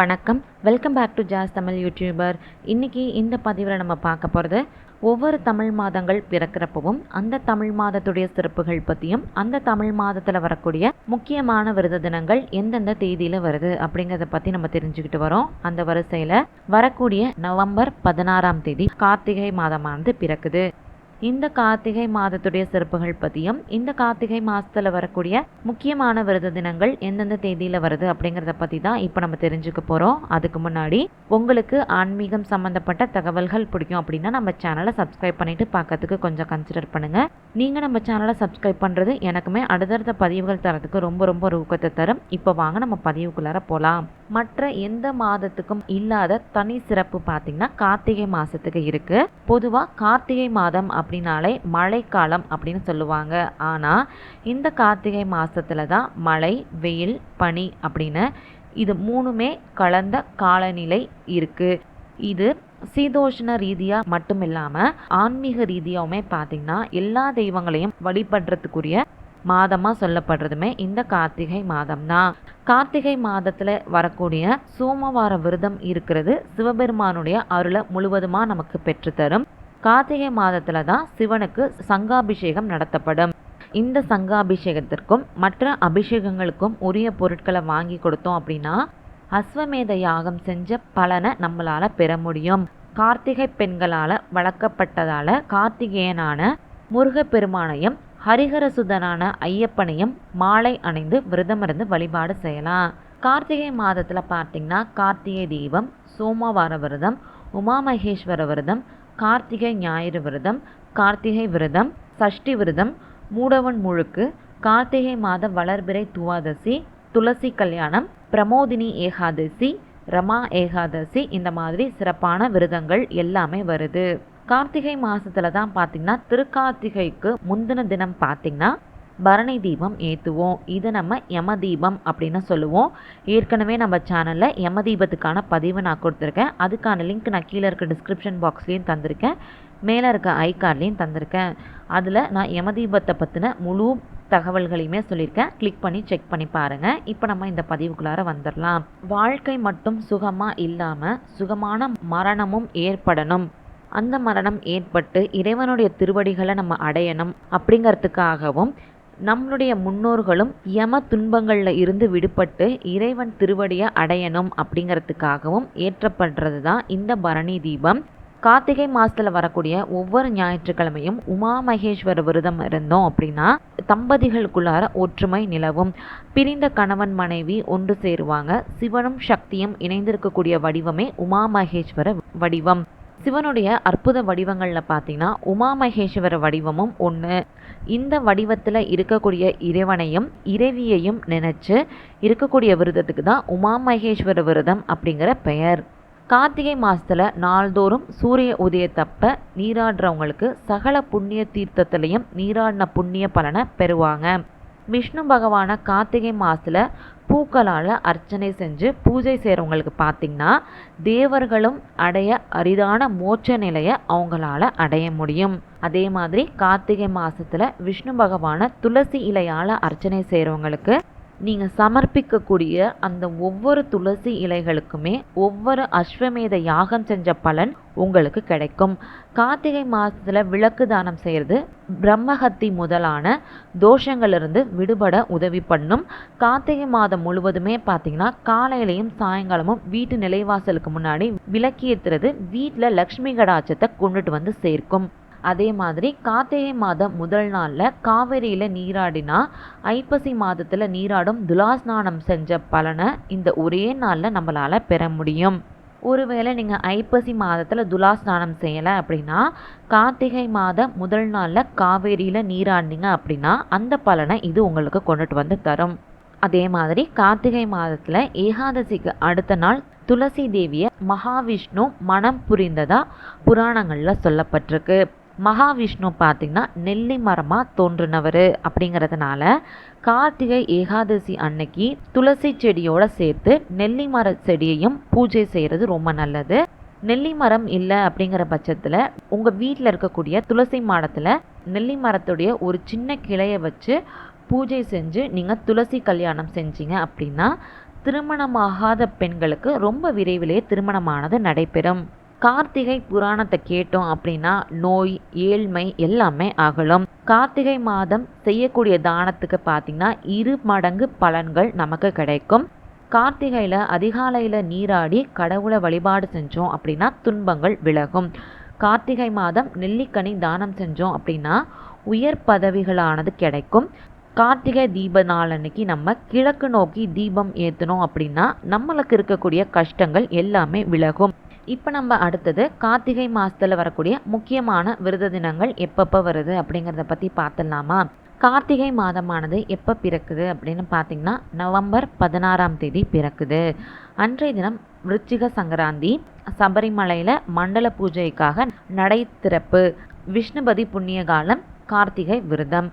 வணக்கம். Welcome back to Jas Tamil YouTuber இன்றைக்கி இந்த பதிவில் நம்ம பார்க்க போகிறது ஒவ்வொரு தமிழ் மாதங்கள் பிறக்கிறப்பவும் அந்த தமிழ் மாதத்துடைய சிறப்புகள் பற்றியும் அந்த தமிழ் மாதத்தில் வரக்கூடிய முக்கியமான விருத தினங்கள் எந்தெந்த தேதியில் வருது அப்படிங்கிறத பற்றி நம்ம தெரிஞ்சுக்கிட்டு வரோம். அந்த வரிசையில் வரக்கூடிய நவம்பர் பதினாறாம் தேதி கார்த்திகை மாதமானது பிறக்குது. இந்த கார்த்திகை மாதத்துடைய சிறப்புகள் பற்றியும் இந்த கார்த்திகை மாதத்தில் வரக்கூடிய முக்கியமான விரத தினங்கள் எந்தெந்த தேதியில் வருது அப்படிங்கிறத பற்றி தான் இப்போ நம்ம தெரிஞ்சுக்க போகிறோம் அதுக்கு முன்னாடி உங்களுக்கு ஆன்மீகம் சம்மந்தப்பட்ட தகவல்கள் பிடிக்கும் அப்படின்னா நம்ம சேனலை சப்ஸ்கிரைப் பண்ணிட்டு பார்க்கறதுக்கு கொஞ்சம் கன்சிடர் பண்ணுங்கள் நீங்கள் நம்ம சேனலை சப்ஸ்கிரைப் பண்ணுறது எனக்குமே அடுத்தடுத்த பதிவுகள் தரத்துக்கு ரொம்ப ரொம்ப ஊக்கத்தை தரும். இப்போ வாங்க நம்ம பதிவுக்குள்ளார போகலாம் மற்ற எந்த மாதத்துக்கும் இல்லாத தனி சிறப்பு பார்த்தீங்கன்னா கார்த்திகை மாதத்துக்கு இருக்குது பொதுவாக கார்த்திகை மாதம் அப்படின்னாலே மழைக்காலம் அப்படின்னு சொல்லுவாங்க. ஆனால் இந்த கார்த்திகை மாதத்துல தான் மழை வெயில் பனி அப்படின்னு இது மூணுமே கலந்த காலநிலை இருக்குது இது சீதோஷ்ண ரீதியாக மட்டும் இல்லாமல் ஆன்மீக ரீதியாகவுமே பார்த்திங்கன்னா எல்லா தெய்வங்களையும் வழிபடுறதுக்குரிய மாதமாக சொல்லப்படுறதுமே இந்த கார்த்திகை மாதம் தான். கார்த்திகை மாதத்தில் வரக்கூடிய சோமவார விரதம் இருக்கிறது சிவபெருமானுடைய அருளை முழுவதுமாக நமக்கு பெற்றுத்தரும். கார்த்திகை மாதத்தில் தான் சிவனுக்கு சங்காபிஷேகம் நடத்தப்படும். இந்த சங்காபிஷேகத்திற்கும் மற்ற அபிஷேகங்களுக்கும் உரிய பொருட்களை வாங்கி கொடுத்தோம் அப்படின்னா அஸ்வமேத யாகம் செஞ்ச பலனை நம்மளால் பெற முடியும். கார்த்திகை பெண்களால் வளர்க்கப்பட்டதால் கார்த்திகேயனான முருகப்பெருமானையும் ஹரிஹரசுதனான ஐயப்பனையும் மாலை அணிந்து விரதமிருந்து வழிபாடு செய்யலாம். கார்த்திகை மாதத்தில் பார்த்தீங்கன்னா கார்த்திகை தீபம் சோமவார விரதம் உமாமகேஸ்வர விரதம் கார்த்திகை ஞாயிறு விரதம் கார்த்திகை விரதம் சஷ்டி விரதம் மூடவன் முழுக்கு கார்த்திகை மாத வளர்பிறை துவாதசி துளசி கல்யாணம் பிரமோதினி ஏகாதசி ரமா ஏகாதசி இந்த மாதிரி சிறப்பான விரதங்கள் எல்லாமே வருது. கார்த்திகை மாதத்தில் தான் பார்த்திங்கன்னா திருக்கார்த்திகைக்கு முந்தின தினம் பார்த்தீங்கன்னா பரணி தீபம் ஏற்றுவோம் இது நம்ம யம தீபம் அப்படின்னு சொல்லுவோம். ஏற்கனவே நம்ம சேனலில் யம தீபத்துக்கான பதிவு நான் கொடுத்துருக்கேன். அதுக்கான லிங்க் நான் கீழே இருக்க டிஸ்கிரிப்ஷன் பாக்ஸ்லேயும் தந்திருக்கேன். மேலே இருக்க ஐ கார்ட்லேயும் தந்திருக்கேன். அதில் நான் யம தீபத்தை பற்றின முழு தகவல்களையுமே சொல்லியிருக்கேன். கிளிக் பண்ணி செக் பண்ணி பாருங்கள் இப்போ நம்ம இந்த பதிவுக்குள்ளார வந்துடலாம் வாழ்க்கை மட்டும் சுகமாக இல்லாமல் சுகமான மரணமும் ஏற்படணும். அந்த மரணம் ஏற்பட்டு இறைவனுடைய திருவடிகளை நம்ம அடையணும் அப்படிங்கிறதுக்காகவும் நம்மளுடைய முன்னோர்களும் யம துன்பங்களில் இருந்து விடுபட்டு இறைவன் திருவடியை அடையணும் அப்படிங்கிறதுக்காகவும் ஏற்றப்படுறது தான் இந்த பரணி தீபம். கார்த்திகை மாதத்தில் வரக்கூடிய ஒவ்வொரு ஞாயிற்றுக்கிழமையும் உமா மகேஸ்வர விரதம் இருந்தோம் அப்படின்னா தம்பதிகளுக்குள்ளார ஒற்றுமை நிலவும். பிரிந்த கணவன் மனைவி ஒன்று சேருவாங்க. சிவனும் சக்தியும் இணைந்திருக்கக்கூடிய வடிவமே உமா மகேஸ்வர வடிவம். சிவனுடைய அற்புத வடிவங்களில் பார்த்தீங்கன்னா உமா மகேஸ்வர வடிவமும் ஒன்று இந்த வடிவத்தில் இருக்கக்கூடிய இறைவனையும் இறைவியையும் நினச்சி இருக்கக்கூடிய விரதத்துக்கு தான் உமா மகேஸ்வர விரதம் அப்படிங்கிற பெயர். கார்த்திகை மாதத்தில் நாள்தோறும் சூரிய உதயத்தப்ப நீராடுறவங்களுக்கு சகல புண்ணிய தீர்த்தத்திலையும் நீராடின புண்ணிய பலனை பெறுவாங்க. விஷ்ணு பகவானை கார்த்திகை மாதத்தில் பூக்களால் அர்ச்சனை செஞ்சு பூஜை செய்கிறவங்களுக்கு பார்த்திங்கன்னா தேவர்களும் அடைய அரிதான மோட்ச நிலையை அவங்களால அடைய முடியும். அதே மாதிரி கார்த்திகை மாதத்தில் விஷ்ணு பகவானை துளசி இலையால் அர்ச்சனை செய்கிறவங்களுக்கு நீங்கள் சமர்ப்பிக்கக்கூடிய அந்த ஒவ்வொரு துளசி இலைகளுக்குமே ஒவ்வொரு அஸ்வமேத யாகம் செஞ்ச பலன் உங்களுக்கு கிடைக்கும். கார்த்திகை மாதத்தில் விளக்கு தானம் செய்கிறது பிரம்மஹத்தி முதலான தோஷங்களிலிருந்து விடுபட உதவி பண்ணும். கார்த்திகை மாதம் முழுவதுமே பார்த்தீங்கன்னா காலையிலையும் சாயங்காலமும் வீட்டு நிலைவாசலுக்கு முன்னாடி விளக்கி ஏற்றுறது வீட்டில் லக்ஷ்மி கடாச்சத்தை கொண்டுட்டு வந்து சேர்க்கும். அதே மாதிரி கார்த்திகை மாதம் முதல் நாளில் காவேரியில் நீராடினா ஐப்பசி மாதத்தில் நீராடும் துலாஸ்நானம் செஞ்ச பலனை இந்த ஒரே நாளில் நம்மளால் பெற முடியும். ஒருவேளை நீங்கள் ஐப்பசி மாதத்தில் துலாஸ்நானம் செய்யலை அப்படின்னா கார்த்திகை மாதம் முதல் நாளில் காவேரியில் நீராடினீங்க அப்படின்னா அந்த பலனை இது உங்களுக்கு கொண்டுட்டு வந்து தரும். அதே மாதிரி கார்த்திகை மாதத்தில் ஏகாதசிக்கு அடுத்த நாள் துளசி தேவியை மகாவிஷ்ணு மனம் புரிந்ததாக புராணங்களில் சொல்லப்பட்டிருக்கு. மகாவிஷ்ணு பார்த்திங்கன்னா நெல்லி மரமாக தோன்றினவர் அப்படிங்கிறதுனால கார்த்திகை ஏகாதசி அன்னைக்கு துளசி செடியோட சேர்த்து நெல்லி மர செடியையும் பூஜை செய்கிறது ரொம்ப நல்லது. நெல்லி மரம் இல்லை அப்படிங்கிற பட்சத்தில் உங்கள் வீட்டில் இருக்கக்கூடிய துளசி மாடத்தில் நெல்லி மரத்துடைய ஒரு சின்ன கிளையை வச்சு பூஜை செஞ்சு நீங்கள் துளசி கல்யாணம் செஞ்சீங்க அப்படின்னா திருமணமாகாத பெண்களுக்கு ரொம்ப விரைவிலேயே திருமணமானது நடைபெறும். கார்த்திகை புராணத்தை கேட்டோம் அப்படின்னா நோய் ஏழ்மை எல்லாமே அகலும். கார்த்திகை மாதம் செய்யக்கூடிய தானத்துக்கு பார்த்திங்கன்னா இரு மடங்கு பலன்கள் நமக்கு கிடைக்கும். கார்த்திகையில் அதிகாலையில் நீராடி கடவுளை வழிபாடு செஞ்சோம் அப்படின்னா துன்பங்கள் விலகும். கார்த்திகை மாதம் நெல்லிக்கனி தானம் செஞ்சோம் அப்படின்னா உயர் பதவிகளானது கிடைக்கும். கார்த்திகை தீப நாளன்னைக்கு நம்ம கிழக்கு நோக்கி தீபம் ஏற்றணும் அப்படின்னா நம்மளுக்கு இருக்கக்கூடிய கஷ்டங்கள் எல்லாமே விலகும். இப்போ நம்ம அடுத்தது கார்த்திகை மாதத்தில் வரக்கூடிய முக்கியமான விரத தினங்கள் எப்பப்போ வருது அப்படிங்கிறத பற்றி பார்த்துடலாமா? கார்த்திகை மாதமானது எப்போ பிறக்குது அப்படின்னு பார்த்தீங்கன்னா நவம்பர் பதினாறாம் தேதி பிறக்குது. அன்றைய தினம் விருச்சிக சங்கராந்தி சபரிமலையில் மண்டல பூஜைக்காக நடை திறப்பு விஷ்ணுபதி புண்ணிய காலம் கார்த்திகை விரதம்.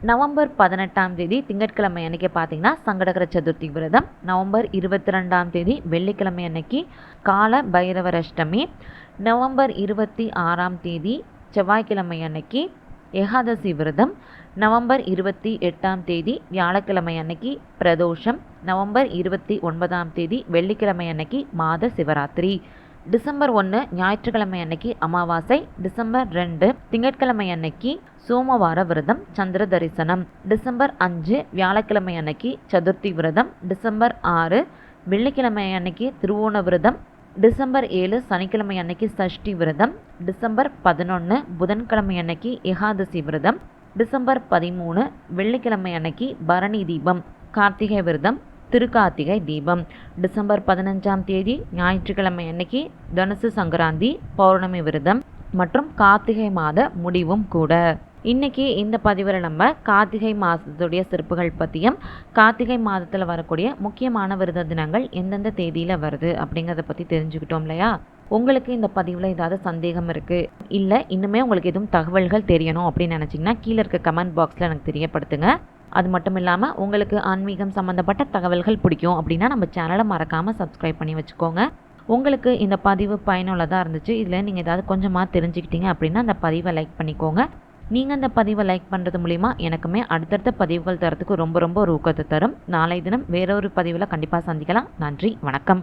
நவம்பர் பதினெட்டாம் தேதி திங்கட்கிழமை அன்னைக்கு பார்த்தீங்கன்னா சங்கடகர சதுர்த்தி விரதம். நவம்பர் இருபத்தி ரெண்டாம் தேதி வெள்ளிக்கிழமை அன்னைக்கு கால பைரவர் அஷ்டமி. நவம்பர் இருபத்தி ஆறாம் தேதி செவ்வாய்க்கிழமை அன்னைக்கு ஏகாதசி விரதம். நவம்பர் இருபத்தி எட்டாம் தேதி வியாழக்கிழமை அன்னைக்கு பிரதோஷம். நவம்பர் இருபத்தி ஒன்பதாம் தேதி வெள்ளிக்கிழமை அன்னைக்கு மாத சிவராத்திரி. டிசம்பர் ஒன்று ஞாயிற்றுக்கிழமை அன்னைக்கு அமாவாசை. டிசம்பர் ரெண்டு திங்கட்கிழமை அன்னைக்கு சோமவார விரதம் சந்திர தரிசனம். டிசம்பர் அஞ்சு வியாழக்கிழமை அன்னைக்கு சதுர்த்தி விரதம். டிசம்பர் ஆறு வெள்ளிக்கிழமை அன்னைக்கு திருவோண விரதம். டிசம்பர் ஏழு சனிக்கிழமை அன்னைக்கு சஷ்டி விரதம். டிசம்பர் பதினொன்று புதன்கிழமை அன்னைக்கு ஏகாதசி விரதம். டிசம்பர் பதிமூணு வெள்ளிக்கிழமை அன்னைக்கு பரணி தீபம் கார்த்திகை விரதம். திருக்கார்த்திகை தீபம். டிசம்பர் பதினஞ்சாம் தேதி ஞாயிற்றுக்கிழமை அன்னைக்கு தனுசு சங்கராந்தி பௌர்ணமி விரதம் மற்றும் கார்த்திகை மாத முடிவும் கூட. இன்றைக்கி இந்த பதிவில் நம்ம கார்த்திகை மாதத்துடைய சிறப்புகள் பற்றியும் கார்த்திகை மாதத்தில் வரக்கூடிய முக்கியமான விரத தினங்கள் எந்தெந்த தேதியில் வருது அப்படிங்கிறத பற்றி தெரிஞ்சுக்கிட்டோம் இல்லையா? உங்களுக்கு இந்த பதிவில் ஏதாவது சந்தேகம் இருக்குது இல்லை இன்னுமே உங்களுக்கு எதுவும் தகவல்கள் தெரியணும் அப்படின்னு நினச்சிங்கன்னா கீழே இருக்க கமெண்ட் பாக்ஸில் எனக்கு தெரியப்படுத்துங்க. அது மட்டும் இல்லாமல் உங்களுக்கு ஆன்மீகம் சம்மந்தப்பட்ட தகவல்கள் பிடிக்கும் அப்படின்னா நம்ம சேனலை மறக்காமல் சப்ஸ்கிரைப் பண்ணி வச்சுக்கோங்க. உங்களுக்கு இந்த பதிவு பயனுள்ளதாக இருந்துச்சு இதில் நீங்கள் ஏதாவது கொஞ்சமாக தெரிஞ்சுக்கிட்டீங்க அப்படின்னா அந்த பதிவை லைக் பண்ணிக்கோங்க. நீங்கள் அந்த பதிவை லைக் பண்ணுறது மூலிமா எனக்குமே அடுத்தடுத்த பதிவுகள் தரத்துக்கு ரொம்ப ரொம்ப ஒரு ஊக்கத்தை தரும். நாளை தினம் வேறொரு பதிவில் கண்டிப்பாக சந்திக்கலாம். நன்றி வணக்கம்.